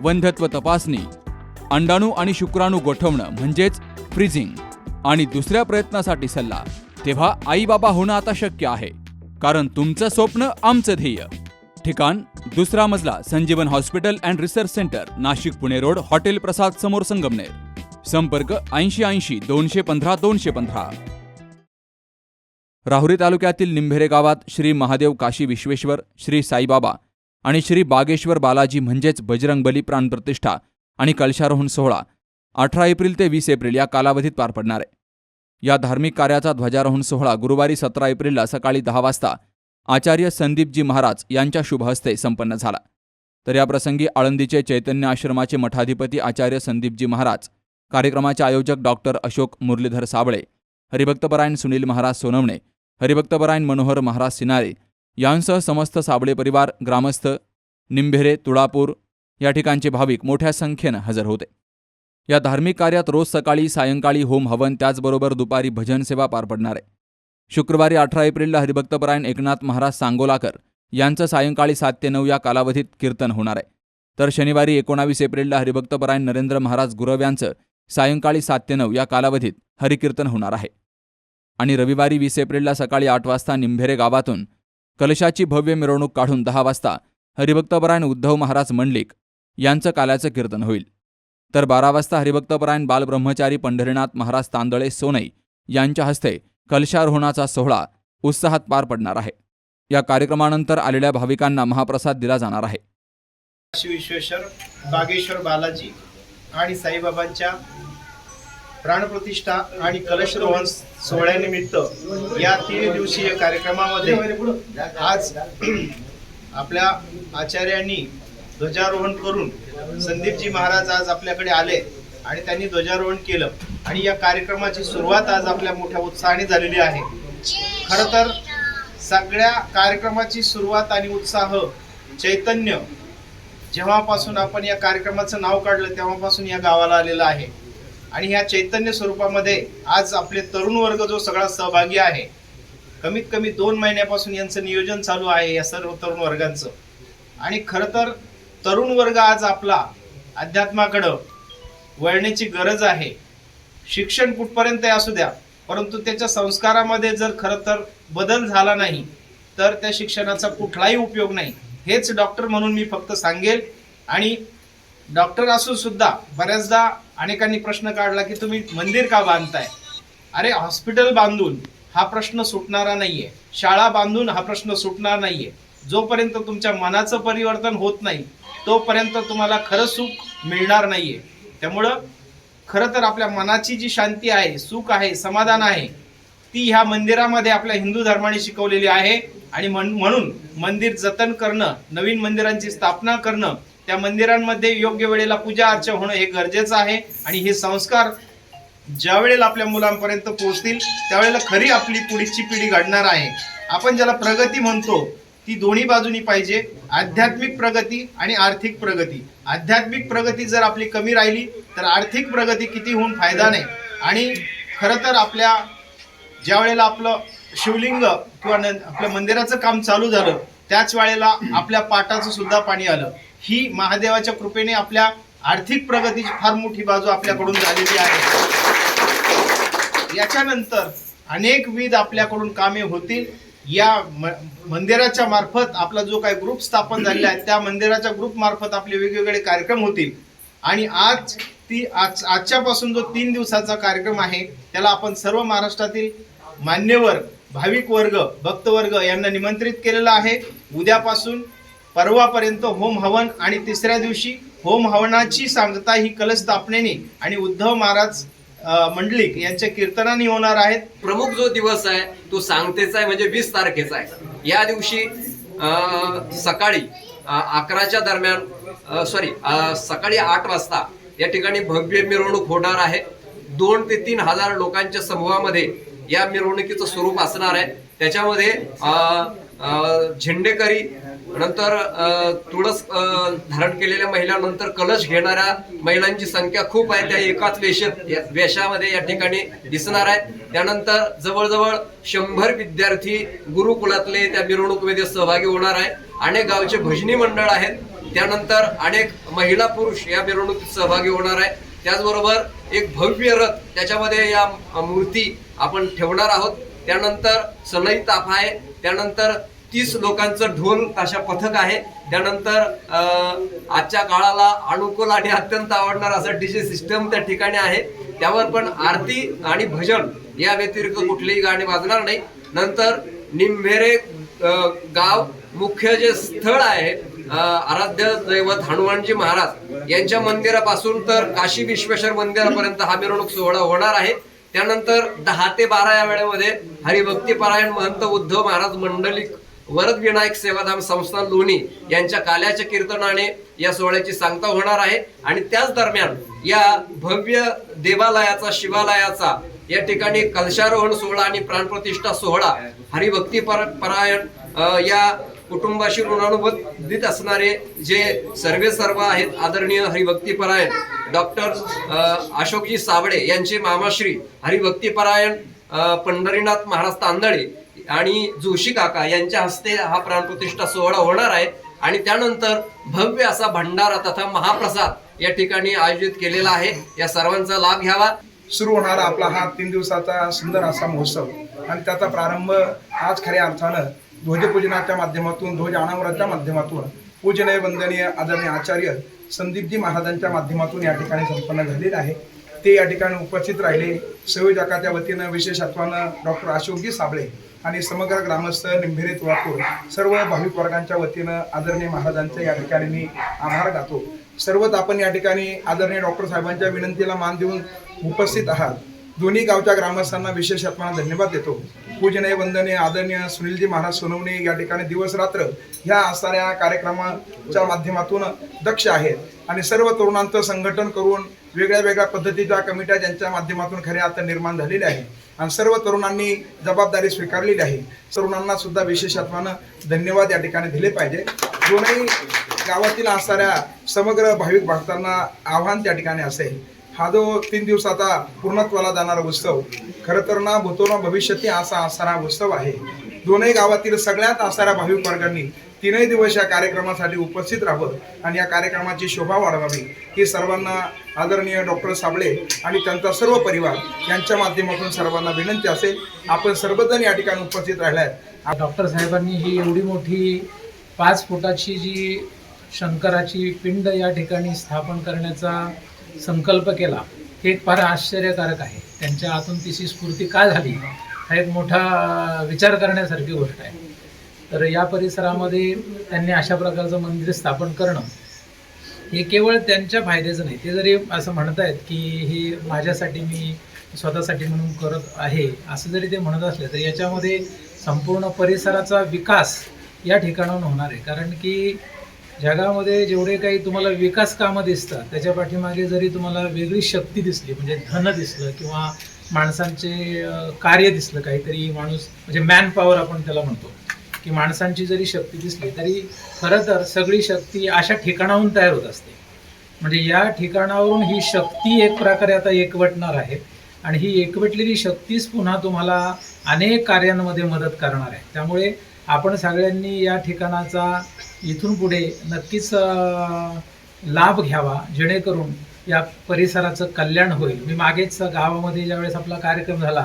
वंध्यत्व तपासणी अंडाणू आणि शुक्राणू गोठवणं म्हणजेच फ्रीजिंग आणि दुसऱ्या प्रयत्नासाठी सल्ला. तेव्हा आई बाबा होणं आता शक्य आहे कारण तुमचं स्वप्न आमचं ध्येय. ठिकाण दुसरा मजला Sanjeevan hospital and research centre Nashik Pune road hotel Prasad समोर संगमनेर. संपर्क ऐंशी ऐंशी दोनशे पंधरा दोनशे पंधरा. राहुरी तालुक्यातील निंभेरे गावात श्री महादेव काशी विश्वेश्वर श्री साईबाबा आणि श्री बागेश्वर बालाजी म्हणजेच बजरंग बली प्राणप्रतिष्ठा आणि कलशारोहण सोहळा अठरा एप्रिल ते वीस एप्रिल या कालावधीत पार पडणार आहे. या धार्मिक कार्याचा ध्वजारोहण सोहळा गुरुवारी सतरा एप्रिलला सकाळी दहा वाजता आचार्य संदीपजी महाराज यांच्या शुभहस्ते संपन्न झाला. तर याप्रसंगी आळंदीचे चैतन्य आश्रमाचे मठाधिपती आचार्य संदीपजी महाराज कार्यक्रमाचे आयोजक डॉक्टर अशोक मुरलीधर साबळे हरिभक्तपरायण सुनील महाराज सोनवणे हरिभक्तपरायण मनोहर महाराज सिनारे यांसह समस्त साबळे परिवार ग्रामस्थ निंभेरे तुळापूर या ठिकाणचे भाविक मोठ्या संख्येनं हजर होते. या धार्मिक कार्यात रोज सकाळी सायंकाळी होम हवन त्याचबरोबर दुपारी भजन सेवा पार पडणार. आहे शुक्रवारी अठरा एप्रिलला हरिभक्तपरायण एकनाथ महाराज सांगोलाकर यांचं सायंकाळी सात ते नऊ या कालावधीत कीर्तन होणार आहे. तर शनिवारी एकोणावीस एप्रिलला हरिभक्तपरायण नरेंद्र महाराज गुरव यांचं सायंकाळी सात ते नऊ या कालावधीत हरिकीर्तन होणार आहे. आणि रविवारी वीस एप्रिलला सकाळी आठ वाजता निंभेरे गावातून कलशाची भव्य मिरवणूक काढून दहा वाजता हरिभक्तपरायण उद्धव महाराज मंडलिक यांचं काल्याचं कीर्तन होईल. तर बारा वाजता हरिभक्तपरायण बालब्रह्मचारी पंढरीनाथ महाराज तांदळे सोनई यांच्या हस्ते कलशारोहणाचा सोहळा उत्साहात पार पडणार आहे. या कार्यक्रमानंतर आलेल्या भाविकांना महाप्रसाद दिला जाणार आहे. काशी विश्वेश्वर बागेश्वर बालाजी आणि साईबाबांच्या प्राणप्रतिष्ठा आणि कलशरोहण सोहळ्यानिमित्त या तीन दिवसीय कार्यक्रमामध्ये आज आपल्या आचार्यांनी ध्वजारोहण करून संदीपजी महाराज आज आपल्याकडे आले आणि त्यांनी ध्वजारोहण केलं. आणि या कार्यक्रमाची सुरुवात आज आपल्या मोठ्या उत्साहाने झालेली आहे. खरं तर सगळ्या कार्यक्रमाची सुरुवात आणि उत्साह चैतन्य जेव्हापासून आपण या कार्यक्रमाचं नाव काढलं तेव्हापासून या गावाला आलेलं आहे. आणि ह्या चैतन्य स्वरूपामध्ये आज आपले तरुण वर्ग जो सगळा सहभागी आहे कमीत कमी दोन महिन्यापासून यांचं नियोजन चालू आहे या सर्व तरुण वर्गांचं. आणि खरं तर तरुण वर्ग आज आपला अध्यात्माकडं वळण्याची गरज आहे. शिक्षण कुठपर्यंत असू द्या परंतु त्याच्या संस्कारामध्ये जर खरं तर बदल झाला नाही तर त्या शिक्षणाचा कुठलाही उपयोग नाही. हेच डॉक्टर म्हणून मी फक्त सांगेल. आणि डॉक्टर असून सुद्धा बऱ्याचदा अनेकांनी प्रश्न काढला की तुम्ही मंदिर का बांधताय? अरे हॉस्पिटल बांधून हा प्रश्न सुटणारा नाहीये. शाळा बांधून हा प्रश्न सुटणार नाहीये. जोपर्यंत तुमच्या मनाचं परिवर्तन होत नाही तोपर्यंत तुम्हाला खरं सुख मिळणार नाहीये. त्यामुळं खरं तर आपल्या मनाची जी शांती आहे सुख आहे समाधान आहे ती ह्या मंदिरामध्ये आपल्या हिंदू धर्माने शिकवलेली आहे. आणि म्हणून म्हणून मंदिर जतन करणं नवीन मंदिरांची स्थापना करणं त्या मंदिरांमध्ये योग्य वेळेला पूजा अर्चा होणं हे गरजेचं आहे आणि हे संस्कार ज्या वेळेला आपल्या मुलांपर्यंत पोहोचतील त्यावेळेला खरी आपली पुढची पिढी घडणार आहे. आपण ज्याला प्रगती म्हणतो ती दोन्ही बाजूनी पाहिजे. आध्यात्मिक प्रगती आणि आर्थिक प्रगती. आध्यात्मिक प्रगती जर आपली कमी राहिली तर आर्थिक प्रगती किती होऊन फायदा नाही. आणि खरं तर आपल्या ज्या वेळेला आपलं शिवलिंग किंवा आपल्या मंदिराचं काम चालू झालं त्याच वेळेला आपल्या पाटाचं सुद्धा पाणी आलं. ही महादेवाच्या कृपेने आपल्या आर्थिक प्रगतीची फार मोठी बाजू आपल्याकडून झालेली आहे. याच्यानंतर अनेक विध आपल्याकडून कामे होतील. या म- मंदिराच्या मार्फत आपला जो काही ग्रुप स्थापन झालेला आहे त्या मंदिराच्या ग्रुप मार्फत आपले वेगवेगळे कार्यक्रम होतील. आणि आज ती आज आजच्यापासून जो तीन दिवसाचा कार्यक्रम आहे त्याला आपण सर्व महाराष्ट्रातील मान्यवर भाविक वर्ग भक्तवर्ग यांना निमंत्रित केलेला आहे. उद्यापासून परवापर्यंत होम हवन आणि तिसऱ्या दिवशी होम हवनाची सांगता ही कलश स्थापनेने आणि उद्धव महाराज मंडलिक यांच्या कीर्तनाने होणार आहेत. प्रमुख जो दिवस आहे तो सांगतेचा आहे म्हणजे वीस तारखेचा आहे. या दिवशी सकाळी अकराच्या दरम्यान सॉरी सकाळी आठ वाजता या ठिकाणी भव्य मिरवणूक होणार आहे. दोन ते तीन हजार लोकांच्या समूहामध्ये या मिरवणुकीचं स्वरूप असणार आहे. त्याच्यामध्ये झेंडेकरी नंतर तुळस धारण केलेल्या महिला नंतर कलश घेणाऱ्या महिलांची संख्या खूप आहे. त्या एकाच वेशात वेशामध्ये या ठिकाणी दिसणार आहे. त्यानंतर जवळजवळ शंभर विद्यार्थी गुरुकुलातले त्या मिरवणुकीमध्ये सहभागी होणार आहे. अनेक गावचे भजनी मंडळ आहेत. त्यानंतर अनेक महिला पुरुष या मिरवणुकीत सहभागी होणार आहे. त्याचबरोबर एक भव्य रथ त्याच्यामध्ये या मूर्ती आपण ठेवणार आहोत. त्यानंतर सनई ताफा आहे. त्यानंतर तीस लोकांचं ढोल ताशा पथक आहे. त्यानंतर आजच्या काळाला अनुकूल आणि अत्यंत आवडणार असं डीजे सिस्टम त्या ठिकाणी आहे. त्यावर पण आरती आणि भजन या व्यतिरिक्त कुठलीही गाणी वाजणार नाही. नंतर निंभेरे गाव मुख्य जे स्थळ आहे आराध्य दैवत हनुमानजी महाराज यांच्या मंदिरापासून तर काशी विश्वेश्वर मंदिरापर्यंत हा मिरवणूक सोहळा होणार आहे. त्यानंतर दहा ते बारा या वेळेमध्ये हरिभक्ती परायण महंत उद्धव महाराज मंडलिक वरद विनायक सेवाधाम संस्थान लोणी यांच्या काल्याच्या कीर्तनाने या सोहळ्याची सांगता होणार आहे. आणि त्याच दरम्यान या भव्य देवालयाचा शिवालयाचा या ठिकाणी कलशारोहण सोहळा आणि प्राणप्रतिष्ठा सोहळा हरिभक्ती पर परायण या कुटुंबाशी ऋणानुबंधित असणारे जे सर्वे सर्व आहेत आदरणीय हरिभक्तीपरायण डॉक्टर अशोकजी सावडे यांचे मामाश्री हरिभक्तीपरायण पंढरीनाथ महाराज तांदळे आणि जोशी काका यांच्या हस्ते हा प्राणप्रतिष्ठा सोहळा होणार आहे. आणि त्यानंतर भव्य असा भंडारा तथा महाप्रसाद या ठिकाणी आयोजित केलेला आहे. या सर्वांचा लाभ घ्यावा. सुरू होणारा आपला हा तीन दिवसाचा सुंदर असा महोत्सव आणि त्याचा प्रारंभ आज खऱ्या अर्थानं ध्वजपूजनाच्या माध्यमातून ध्वज अनावराच्या माध्यमातून पूजनय वंदनीय आदरणीय आचार्य संदीपजी महाराजांच्या माध्यमातून या ठिकाणी संपन्न झालेलं आहे. ते या ठिकाणी उपस्थित राहिले. संयोजकाच्या वतीनं विशेषत्वानं डॉक्टर अशोकजी साबळे आणि समग्र ग्रामस्थ निंभेरे तुळापूर सर्व भाविक वर्गांच्या वतीनं आदरणीय महाराजांचे या ठिकाणी मी आभार गातो. सर्वच आपण या ठिकाणी आदरणीय डॉक्टर साहेबांच्या विनंतीला मान देऊन उपस्थित आहात. दोन्ही गावच्या ग्रामस्थांना विशेष आत्माना धन्यवाद देतो. पूजनीय वंदनीय आदरणीय सुनीलजी महाराज सोनवणे या ठिकाणी दिवस रात्र ह्या असणाऱ्या कार्यक्रमाच्या माध्यमातून दक्ष आहेत आणि सर्व तरुणांचं संघटन करून वेगळ्या वेगळ्या पद्धतीच्या कमिट्या ज्यांच्या माध्यमातून खऱ्या आता निर्माण झालेल्या आहे आणि सर्व तरुणांनी जबाबदारी स्वीकारलेली आहे. तरुणांना सुद्धा विशेषत्वानं धन्यवाद या ठिकाणी दिले पाहिजे. दोनही गावातील असणाऱ्या समग्र भाविक भक्तांना आव्हान त्या ठिकाणी असेल. हा जो तीन दिवसाचा पूर्णत्वाला जाणारा उत्सव खरं तर ना भूतो ना भविष्यती असा असणारा उत्सव आहे. दोनही गावातील सगळ्यात असणाऱ्या भाविक वर्गांनी तीनही दिवस या कार्यक्रमासाठी उपस्थित राहावं आणि या कार्यक्रमाची शोभा वाढवावी. ही सर्वांना आदरणीय डॉक्टर साबळे आणि त्यांचा सर्व परिवार यांच्या माध्यमातून सर्वांना विनंती असेल. आपण सर्वजण या ठिकाणी उपस्थित राहिल्यात डॉक्टर साहेबांनी ही एवढी मोठी पाच फुटाची जी शंकराची पिंड या ठिकाणी स्थापन करण्याचा संकल्प केला हे एक फार आश्चर्यकारक आहे. त्यांच्या हातून तिची स्फूर्ती का झाली हा एक मोठा विचार करण्यासारखी गोष्ट आहे. तर या परिसरामध्ये त्यांनी अशा प्रकारचं मंदिर स्थापन करणं हे केवळ त्यांच्या फायद्याचं नाही. ते जरी असं म्हणत आहेत की हे माझ्यासाठी मी स्वतःसाठी म्हणून करत आहे असं जरी ते म्हणत असले तर याच्यामध्ये संपूर्ण परिसराचा विकास या ठिकाणाहून होणार आहे. कारण की जगामध्ये जेवढे काही तुम्हाला विकास कामं दिसतात त्याच्या पाठीमागे जरी तुम्हाला वेगळी शक्ती दिसली म्हणजे धन दिसलं किंवा माणसांचे कार्य दिसलं काहीतरी माणूस म्हणजे मॅन पॉवर आपण त्याला म्हणतो की माणसांची जरी शक्ती दिसली तरी खरं तर सगळी शक्ती अशा ठिकाणाहून तयार होत असते. म्हणजे या ठिकाणावरून ही शक्ती एक प्रकारे आता एकवटणार आहे आणि ही एकवटलेली शक्तीच पुन्हा तुम्हाला अनेक कार्यांमध्ये मदत करणार आहे. त्यामुळे आपण सगळ्यांनी या ठिकाणाचा इथून पुढे नक्कीच लाभ घ्यावा जेणेकरून या परिसराचं कल्याण होईल. मी मागेच गावामध्ये ज्यावेळेस आपला कार्यक्रम झाला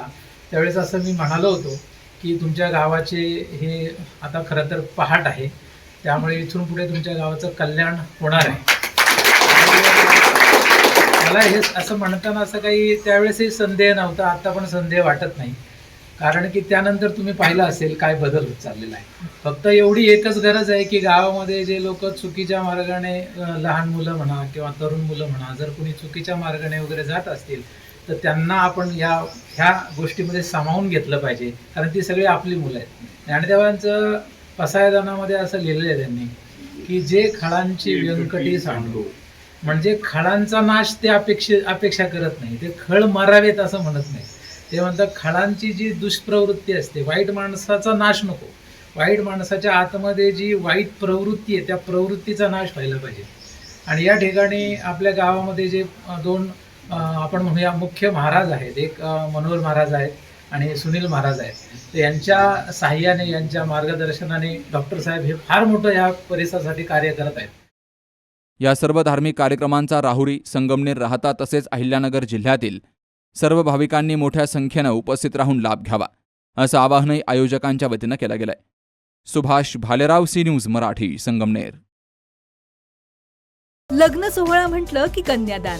त्यावेळेस असं मी म्हणालो होतो की तुमच्या गावाचे हे आता खरं तर पहाट आहे. त्यामुळे इथून पुढे तुमच्या गावाचं कल्याण होणार आहे. मला हे असं म्हणताना असं काही त्यावेळेसही संदेह नव्हता आता पण संदेह वाटत नाही. कारण की त्यानंतर तुम्ही पाहिलं असेल काय बदल होत चाललेला आहे. फक्त एवढी एकच गरज आहे की गावामध्ये जे लोक चुकीच्या मार्गाने लहान मुलं म्हणा किंवा तरुण मुलं म्हणा जर कोणी चुकीच्या मार्गाने वगैरे जात असतील तर त्यांना आपण या ह्या गोष्टीमध्ये सामावून घेतलं पाहिजे. कारण ती सगळी आपली मुलं आहेत. ज्ञानदेवांचं पसायदानामध्ये असं लिहिलेलं आहे त्यांनी की जे खळांची व्यंकटी सांडू. म्हणजे खळांचा नाश ते अपेक्षे अपेक्षा करत नाही. ते खळ मारावेत असं म्हणत नाही. ते म्हणतात खळांची जी दुष्प्रवृत्ती असते वाईट माणसाचा नाश नको. वाईट माणसाच्या आतमध्ये जी वाईट प्रवृत्ती आहे त्या प्रवृत्तीचा नाश व्हायला पाहिजे. आणि या ठिकाणी आपल्या गावामध्ये जे दोन आपण म्हणूया मुख्य महाराज आहेत. एक मनोहर महाराज आहेत आणि सुनील महाराज आहेत. तर यांच्या साह्याने यांच्या मार्गदर्शनाने डॉक्टर साहेब हे फार मोठं या परिसरासाठी कार्य करत आहेत. या सर्व धार्मिक कार्यक्रमांचा राहुरी संगमनेर राहता तसेच अहिल्यानगर जिल्ह्यातील सर्व भाविकांनी मोठ्या संख्येनं उपस्थित राहून लाभ घ्यावा असं आवाहनही आयोजकांच्या वतीनं केलं गेलंय. Subhash Bhalerao C News Marathi Sangamner. लग्न सोहळा म्हटलं की कन्यादान.